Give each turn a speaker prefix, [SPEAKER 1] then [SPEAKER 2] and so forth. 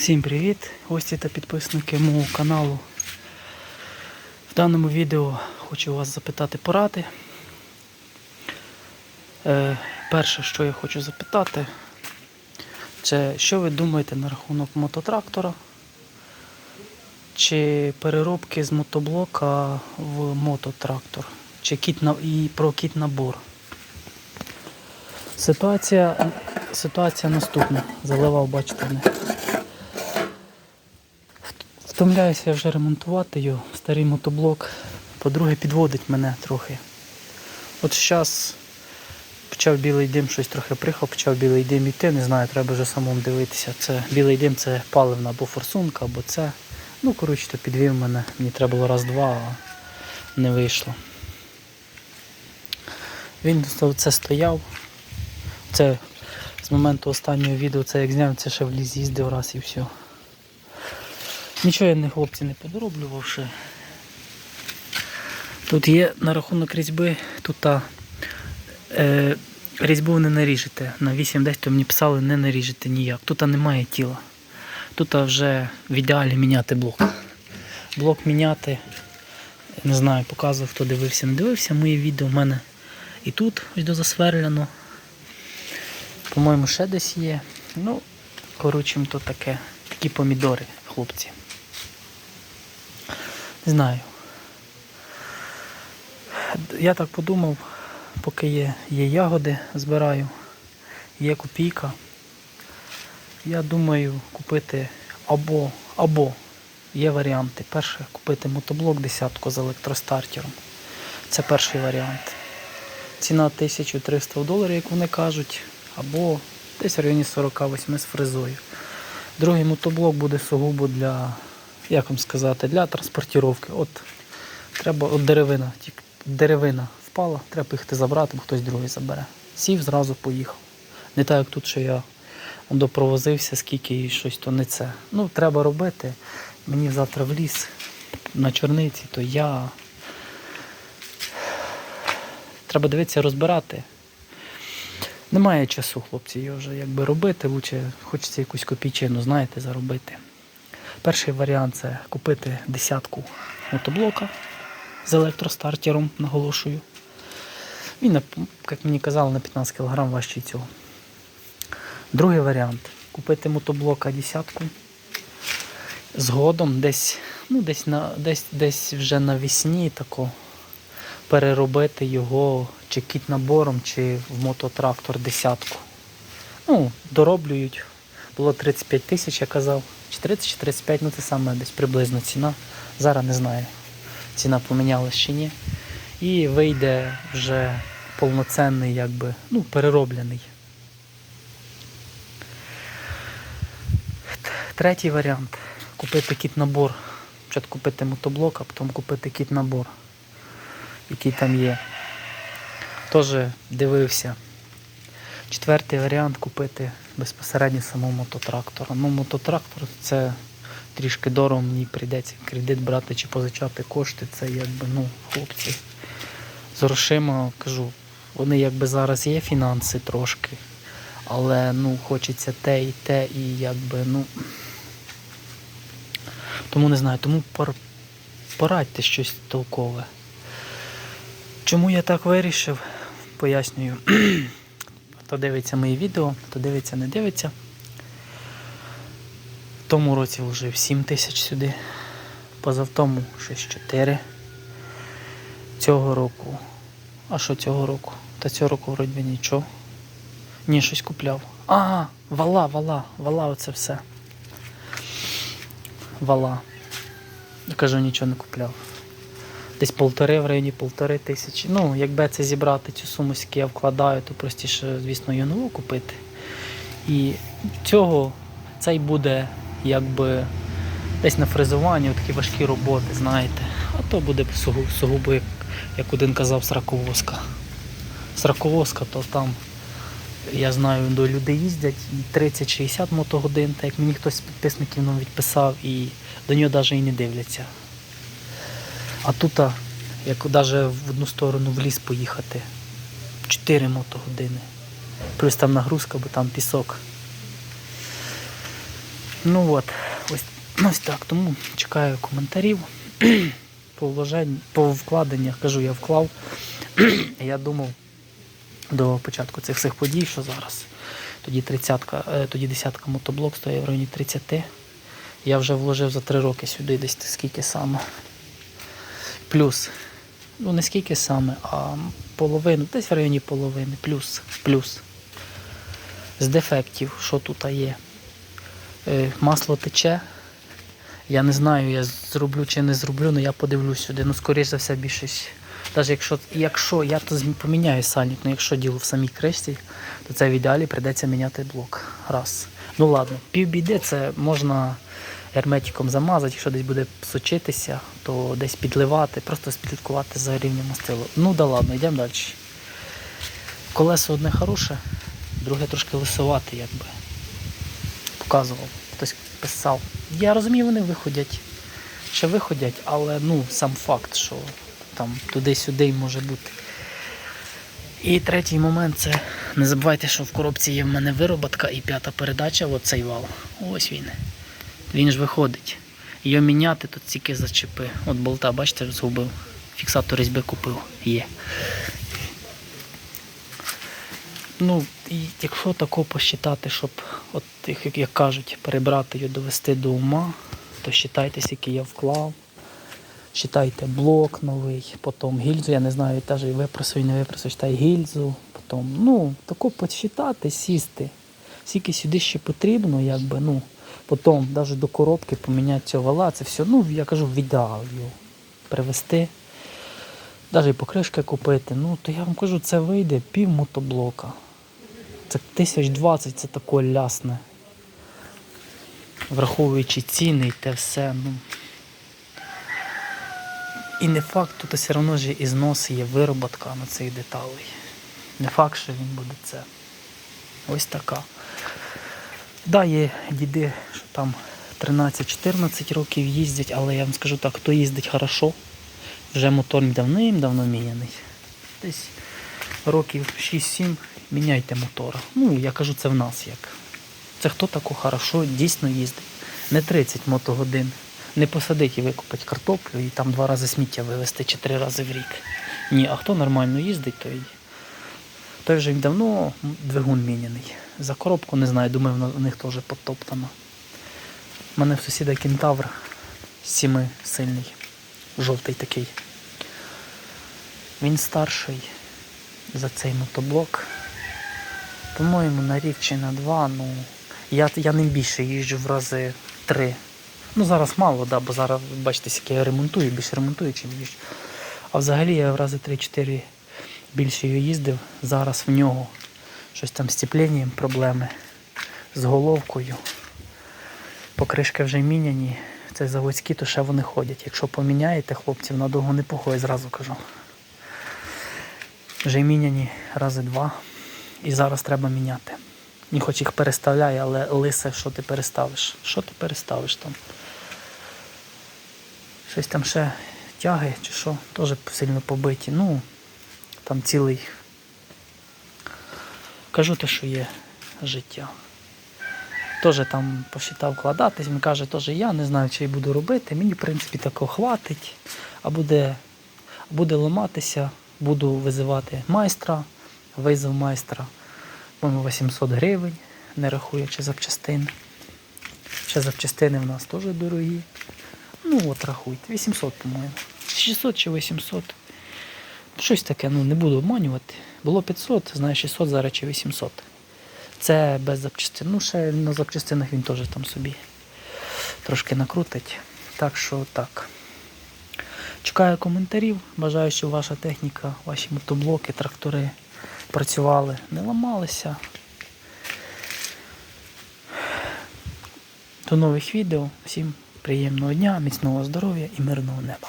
[SPEAKER 1] Всім привіт, гості та підписники мого каналу. В даному відео хочу вас запитати поради. Е, перше, що я хочу запитати, це що ви думаєте на рахунок мототрактора чи переробки з мотоблока в мототрактор, чи кіт на, і про кіт набор. Ситуація, ситуація наступна. Заливав, бачите, не. Втомляюся вже ремонтувати його, старий мотоблок. По-друге, підводить мене трохи. От зараз почав білий дим, щось трохи прихав, почав білий дим йти, не знаю, треба вже самому дивитися. Це білий дим це паливна або форсунка, або це. Ну, коротше, то підвів мене. Мені треба було раз-два, а не вийшло. Він це стояв. Це з моменту останнього відео, це як зняв, це ще в ліс їздив раз і все. Нічого я не хлопці не подороблював ще. Тут є на рахунок різьби, тут та, е, різьбу не наріжете. На 8-10 то мені писали, не наріжете ніяк. Тут немає тіла. Тут вже в ідеалі міняти блок. Блок міняти, не знаю, показував, хто дивився, не дивився мої відео. У мене і тут ось до засверляно. По-моєму, ще десь є. Ну, коротше, то таке. Такі помідори, хлопці. Не знаю. Я так подумав, поки є, є ягоди, збираю, є копійка. Я думаю купити або, або є варіанти. Перше купити мотоблок десятку з електростартером. Це перший варіант. Ціна 1300 доларів, як вони кажуть, або десь в районі 48 з фрезою. Другий мотоблок буде сугубо для, як вам сказати, для транспортировки. От треба от деревина, тільки деревина впала, треба їхати забрати, бо хтось другий забере. Сів, зразу поїхав. Не так, як тут, що я допровозився, скільки і щось, то не це. Ну, треба робити. Мені завтра в ліс на чорниці, то я. Треба дивитися, розбирати. Немає часу, хлопці, його вже якби робити, лучше хочеться якусь копійчину, знаєте, заробити. Перший варіант це купити десятку мотоблока з електростартером, наголошую. Він, як мені казали, на 15 кг важчий цього. Другий варіант купити мотоблока десятку. Згодом десь, ну, десь, на, десь, десь вже навесні тако переробити його чи кіт набором, чи в мототрактор десятку. Ну, дороблюють. Було 35 тисяч, я казав. Чи 30, чи 35, ну це саме десь приблизно ціна. Зараз не знаю. Ціна помінялась чи ні. І вийде вже повноцінний, якби, ну, перероблений. Третій варіант купити кіт набор. Спочатку купити мотоблок, а потім купити кіт набор, який там є. Теж дивився. Четвертий варіант купити безпосередньо самого мототрактора. Ну, мототрактор це трішки дорого, мені прийдеться кредит брати чи позичати кошти. Це якби, ну, хлопці. З грошима кажу, вони якби зараз є фінанси трошки, але ну, хочеться те і те, і якби, ну. Тому не знаю, тому пор... порадьте щось толкове. Чому я так вирішив? Пояснюю. Хто дивиться мої відео, хто дивиться, не дивиться. В тому році вложив 7 тисяч сюди, позавтому щось 4. Цього року. А що цього року? Та цього року вроді нічого. Ні, щось купляв. А, вала, вала, вала, оце все. Вала. Я кажу, нічого не купляв. Десь полтори в районі полтори тисячі. Ну, якби це зібрати цю суму, скільки я вкладаю, то простіше, звісно, її нову купити. І цього цей буде якби десь на фрезуванні, такі важкі роботи, знаєте. А то буде сугу- сугубо, як, як один казав, сраковозка. Сраковозка, то там, я знаю, до людей їздять і 30-60 мотогодин, так як мені хтось з підписників нам відписав, і до нього навіть і не дивляться. А тут, як навіть в одну сторону в ліс поїхати, 4 мотогодини. Плюс там нагрузка, бо там пісок. Ну от, ось, ось так. Тому чекаю коментарів. по, по вкладеннях, кажу, я вклав. я думав до початку цих всіх подій, що зараз. Тоді 30 тоді десятка мотоблок стоїть в районі 30. Я вже вложив за 3 роки сюди десь скільки саме. Плюс. Ну не скільки саме, а половину, десь в районі половини, плюс, плюс. З дефектів, що тут є. Е, масло тече. Я не знаю, я зроблю чи не зроблю, але я подивлюсь сюди. Ну, скоріш за все, більшість. Навіть якщо, якщо я то поміняю сальник, але якщо діло в самій кришці, то це в ідеалі прийдеться міняти блок. Раз. Ну ладно, півбіди це можна герметиком замазати, якщо десь буде сочитися, то десь підливати, просто слідкувати за рівнем мастилу. Ну да ладно, йдемо далі. Колесо одне хороше, друге трошки лисовате, якби. Показував, хтось писав. Я розумію, вони виходять, ще виходять, але ну, сам факт, що там туди-сюди може бути. І третій момент це не забувайте, що в коробці є в мене вироботка і п'ята передача, оцей вал. Ось він. Він ж виходить. Його міняти тут тільки зачепи. От болта, бачите, згубив. Фіксатор різьби купив. Є. Ну, і якщо тако посчитати, щоб, от, як, кажуть, перебрати його, довести до ума, то считайте, скільки я вклав. Считайте блок новий, потім гільзу, я не знаю, теж випросив, і не випросив, считай гільзу, потім, ну, тако посчитати, сісти. Скільки сюди ще потрібно, якби, ну, потім навіть до коробки поміняти цього вала, це все, ну, я кажу, в ідеал його привезти. Навіть покришки купити, ну, то я вам кажу, це вийде пів мотоблока. Це тисяч двадцять, це таке лясне. Враховуючи ціни і те все, ну. І не факт, тут все одно ж і знос є вироботка на цих деталей. Не факт, що він буде це. Ось така. Да, є діди, що там 13-14 років їздять, але я вам скажу так, хто їздить хорошо, вже мотор давним-давно міняний. Десь років 6-7 міняйте мотора. Ну, я кажу, це в нас як. Це хто тако хорошо дійсно їздить. Не 30 мотогодин. Не посадить і викопати картоплю і там два рази сміття вивезти чи три рази в рік. Ні, а хто нормально їздить, той, той вже давно двигун міняний. За коробку не знаю, думаю, в них теж потоптано. У мене в сусіда кентавр сіми сильний, жовтий такий. Він старший за цей мотоблок. По-моєму, на рік чи на два, ну. Я, я ним більше їжджу в рази три. Ну зараз мало, да, бо зараз, бачите, скільки я ремонтую, більше ремонтую, чим їжджу. А взагалі я в рази 3-4 більше їздив. Зараз в нього щось там з ціпленням проблеми, з головкою. Покришки вже міняні. Це заводські, то ще вони ходять. Якщо поміняєте хлопців, надовго не походять, зразу кажу. Вже міняні рази два. І зараз треба міняти. Ні, хоч їх переставляє, але лисе, що ти переставиш? Що ти переставиш там? Щось там ще тяги чи що, теж сильно побиті. Ну, там цілий. Кажу те, що є життя. Теж там посчитав вкладатись, він каже, теж я не знаю, чи я буду робити. Мені, в принципі, такого хватить. А буде, буде ламатися, буду визивати майстра, визов майстра. По-моєму, 800 гривень, не рахуючи запчастин. Ще запчастини в нас теж дорогі. Ну от рахуйте, 800, по-моєму. 600 чи 800. Щось таке, ну не буду обманювати. Було 500, знаю 600, зараз чи 800. Це без запчастин. Ну, ще на запчастинах він теж там собі трошки накрутить. Так що так. Чекаю коментарів. Бажаю, щоб ваша техніка, ваші мотоблоки, трактори працювали, не ламалися. До нових відео. Всім приємного дня, міцного здоров'я і мирного неба.